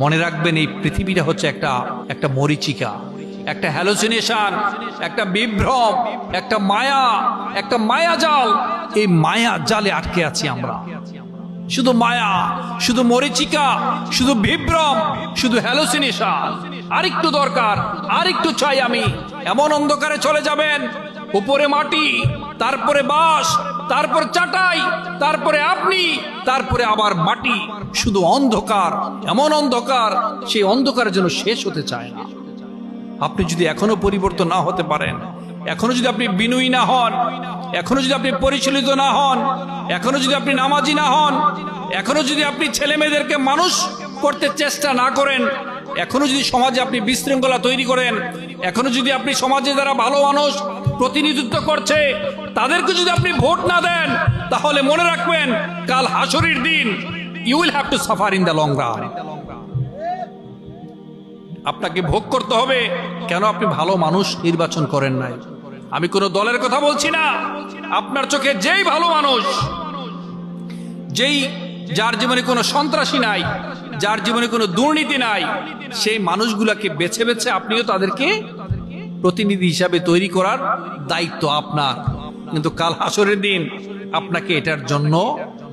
মনে রাখবেন, এই পৃথিবীটা হচ্ছে একটা একটা মরিচিকা। একটা হ্যালোসিনেশন একটা বিভ্রম, একটা মায়া, একটা মায়াজাল এই মায়া জালে আটকে আছি আমরা। শুধু মায়া, শুধু মরিচিকা, শুধু বিভ্রম, শুধু হ্যালোসিনেশন আরেকটু দরকার, আরেকটু চাই আমি। এমন অন্ধকারে চলে যাবেন, উপরে মাটি, তারপরে বাঁশ তারপর চাটাই, তারপরে আপনি, তারপরে আবার মাটি। শুধু অন্ধকার, এমন অন্ধকার, সেই অন্ধকারের জন্য শেষ হতে চায় না। আপনি যদি এখনও পরিবর্তন না হতে পারেন, এখনও যদি আপনি বিনয়ী না হন, এখনও যদি আপনি পরিচালিত না হন, এখনও যদি আপনি নামাজি না হন, এখনও যদি আপনি ছেলে মেয়েদেরকে মানুষ করতে চেষ্টা না করেন, এখনও যদি সমাজে আপনি বিশৃঙ্খলা তৈরি করেন, এখনও যদি আপনি সমাজে যারা ভালো মানুষ প্রতিনিধিত্ব করছে তাদেরকে যদি আপনি ভোট না দেন, তাহলে মনে রাখবেন কাল হাসরির দিন you will have to suffer in the long run আপনাকে ভোগ করতে হবে, কেন আপনি ভালো মানুষ নির্বাচন করেন নাই? আমি কোনো দলের কথা বলছি না। আপনার চোখে যেই ভালো মানুষ, যেই যার জীবনে কোনো সন্ত্রাসী নাই, যার জীবনে কোনো দুর্নীতি নাই, সেই মানুষগুলাকে বেছে বেছে আপনিও তাদেরকে প্রতিনিধি হিসাবে তৈরি করার দায়িত্ব আপনার। কিন্তু কাল হাসরের দিন আপনাকে এটার জন্য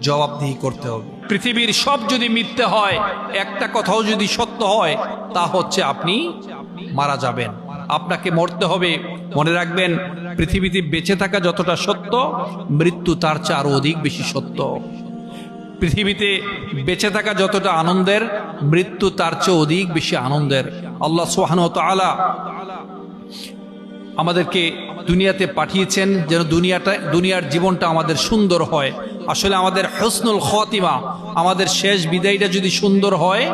জবাবদিহি করতে হবে। পৃথিবীর সব যদি মিথ্যে হয়, একটা কথাও যদি সত্য হয়, তা হচ্ছে আপনি মারা যাবেন। আপনাকে মরতে হবে। মনে রাখবেন, পৃথিবীতে বেঁচে থাকা যতটা সত্য, মৃত্যু তার চেয়ে আরও অধিক বেশি সত্য। পৃথিবীতে বেঁচে থাকা যতটা আনন্দের, মৃত্যু তার চেয়ে অধিক বেশি আনন্দের। আল্লাহ সোহান তালা আমাদেরকে দুনিয়াতে পাঠিয়েছেন যেন দুনিয়াটা, দুনিয়ার জীবনটা আমাদের সুন্দর হয়। আসলে আমাদের হসনুল খতিমা, আমাদের শেষ বিদায়টা যদি সুন্দর হয়,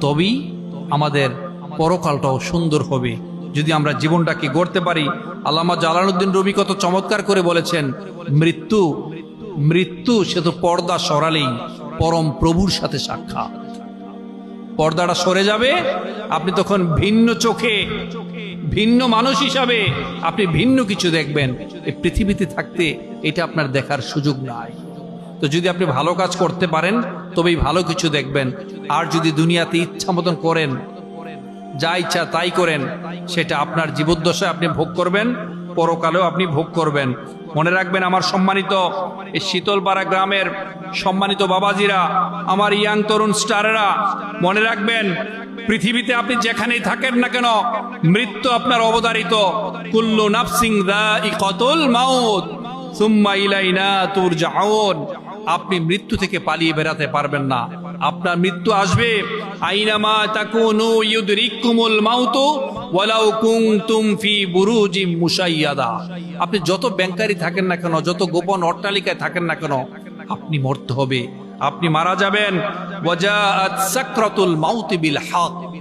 তবেই আমাদের পরকালটাও সুন্দর হবে। যদি আমরা জীবনটাকে গড়তে পারি, আল্লামা জালালউদ্দিন রবি কত চমৎকার করে বলেছেন, মৃত্যু মৃত্যু সে তো পর্দা সরালেই পরম প্রভুর সাথে সাক্ষাৎ। পর্দাটা সরে যাবে। আপনি তখন ভিন্ন চোখে, ভিন্ন মানুষ হিসাবে আপনি ভিন্ন কিছু দেখবেন। এই পৃথিবীতে থাকতে এটা আপনার দেখার সুযোগ নাই। তো যদি আপনি ভালো কাজ করতে পারেন, তবেই ভালো কিছু দেখবেন। আর যদি দুনিয়াতে ইচ্ছা মতন করেন, যা ইচ্ছা তাই করেন, সেটা আপনার জীবদ্দশায় আপনি ভোগ করবেন, পরকালেও আপনি ভোগ করবেন। মনে রাখবেন আমার সম্মানিত এই শীতলপাড়া গ্রামের সম্মানিত বাবাজিরা, আমার ইয়াং তরুণ স্টারেরা, মনে রাখবেন, পৃথিবীতে আপনি যেখানেই থাকেন না কেন, মৃত্যু আপনার অবতারিত কুল্লু নাফসিং দা ই কতল মাউত, সুম্মা ইলাইনা তুর জাউন আপনি মৃত্যু থেকে পালিয়ে বেড়াতে পারবেন না। আপনার মৃত্যু আসবে, আইনামা তাকুনু ইউদরিকুমুল মাউতু ওয়ালাউ কুনতুম ফি বুরুজিম মুশাইয়াদা। আপনি যত ব্যাংকারি থাকেন না কেন, যত গোপন অট্টালিকায় থাকেন না কেন, আপনি মরতে হবে। আপনি মারা যাবেন। ওয়াজাআত সাকরাতুল মাউতি বিল হক।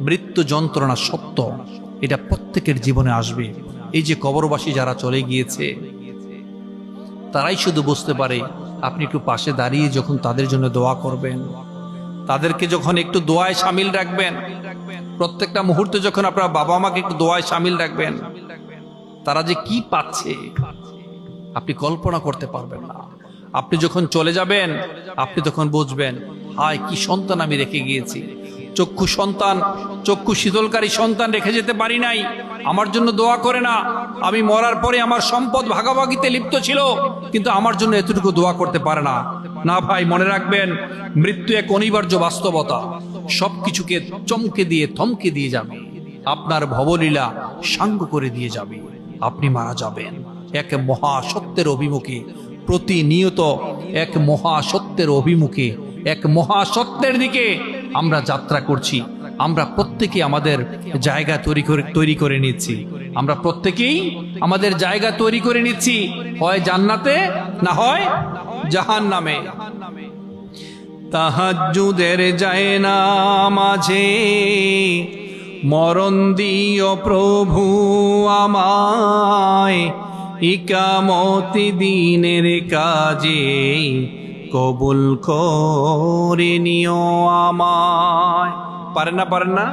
মৃত্যু যন্ত্রণা সত্য। এটা প্রত্যেকের জীবনে আসবে। এই যে কবরবাসী যারা চলে গিয়েছে, তারাই শুধু বুঝতে পারে, আপনি একটু পাশে দাঁড়িয়ে যখন তাদের জন্য দোয়া করবেন তাদেরকে যখন একটু দোয়ায় সামিল রাখবেন, প্রত্যেকটা মুহূর্তে যখন আপনার বাবা মাকে একটু দোয়ায় সামিল রাখবেন, তারা যে কি পাচ্ছে, আপনি কল্পনা করতে পারবেন না। আপনি যখন চলে যাবেন, আপনি তখন বুঝবেন, হায়, কি সন্তান আমি রেখে গিয়েছি। চক্ষু সন্তান, চক্ষু শীতলকারী সন্তান রেখে যেতে পারি নাই। আমার জন্য দোয়া করে না। আমি মরার পরে আমার সম্পদ ভাগাভাগিতে লিপ্ত ছিল, কিন্তু আমার জন্য এতটুকু দোয়া করতে পারে না। না ভাই, মনে রাখবেন, মৃত্যু এক অনিবার্য বাস্তবতা। সবকিছুকে চমকে দিয়ে, থমকে দিয়ে যাবে। আপনার ভবলীলা সাঙ্গ করে দিয়ে যাবে। আপনি মারা যাবেন। এক মহাসত্যের অভিমুখে, প্রতিনিয়ত এক মহাসত্যের অভিমুখে, এক মহাসত্যের দিকে আমরা যাত্রা করছি। আমরা প্রত্যেকে আমাদের জায়গা তৈরি করে তৈরি করে নিচ্ছি। আমরা প্রত্যেকেই আমাদের জায়গা তৈরি করে নিচ্ছি। হয় জান্নাতে, না হয় জাহান নামে তাহাজুদের যায় না মাঝে। মরণ দিও প্রভু আমায়। ইকামতি দিনের কাজে কবুল করে নিও আমায়। পারেন না পারেন না?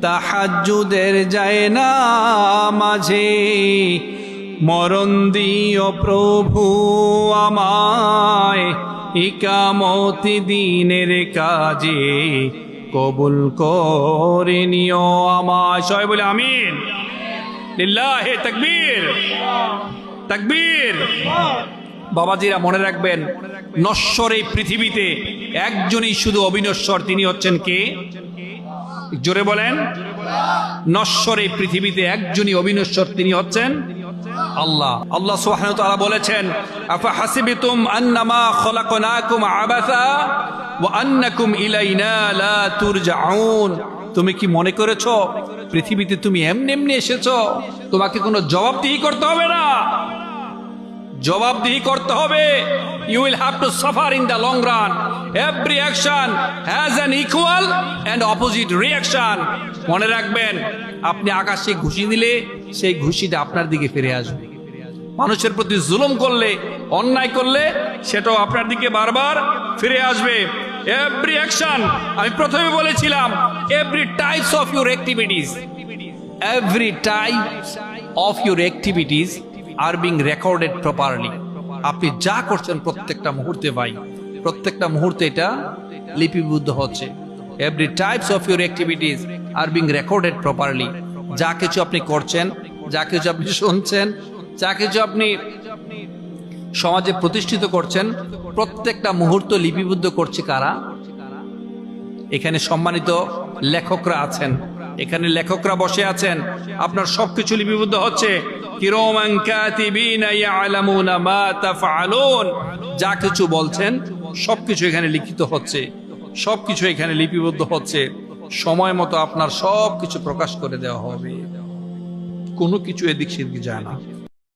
তাহাজুদের যায় না মাঝে। মরণ দিও প্রভু আমায়, ইকামতি দিনের কাজে কবুল করে নিও আমায়। সবাই বলে আমিন। লিল্লাহে তাকবীর। তাকবীর। বাবাজিরা মনে রাখবেন, নশ্বর এই পৃথিবীতে একজনই শুধু অবিনশ্বর, তিনি হচ্ছেন কে? জোরে বলেন। নশ্বর এই পৃথিবীতে একজনই অবিনশ্বর, তিনি হচ্ছেন আল্লাহ। আল্লাহ সুবহানাহু ওয়া তাআলা বলেছেন, আফা হাসিবিতুম আন্নামা খলাকনাকুম আবাসা ওয়া আন্নাকুম ইলাইনা লা তুরজাউন। তুমি কি মনে করেছ, পৃথিবীতে তুমি এমনি এমনি এসেছ, তোমাকে কোনো জবাব জবাবদিহি করতে হবে না। জবাবদিহি করতে হবে। You will have to suffer in the long run every action has an equal and opposite reaction মনে রাখবেন, আপনি আকাশে ঘুষি দিলে সেই ঘুষিটা আপনার দিকে ফিরে আসবে। মানুষের প্রতি জুলুম করলে, অন্যায় করলে সেটাও আপনার দিকে বারবার ফিরে আসবে। এভরি অ্যাকশন আমি প্রথমে বলেছিলাম every types of your activities every type of your activities are being recorded properly আপনি যা করছেন প্রত্যেকটা মুহূর্তে ভাই, প্রত্যেকটা মুহূর্তে এটা লিপিবদ্ধ হচ্ছে। Every types of your activities are being recorded properly যা কিছু আপনি করছেন, যা কিছু আপনি শুনছেন, যা কিছু আপনি সমাজে প্রতিষ্ঠিত করছেন, প্রত্যেকটা মুহূর্ত লিপিবদ্ধ করছে কারা? এখানে সম্মানিত লেখকরা আছেন। এখানে লেখকরা বসে আছেন। আপনার সবকিছু লিপিবদ্ধ হচ্ছে। কিরমান কাতিবিনা ইয়ালামুনা মা তাফআলুন। যা কিছু বলছেন, সবকিছু এখানে লিখিত হচ্ছে, সবকিছু এখানে লিপিবদ্ধ হচ্ছে। সময় মতো আপনার সবকিছু প্রকাশ করে দেওয়া হবে। কোনো কিছু এদিক সেদিক যায় না।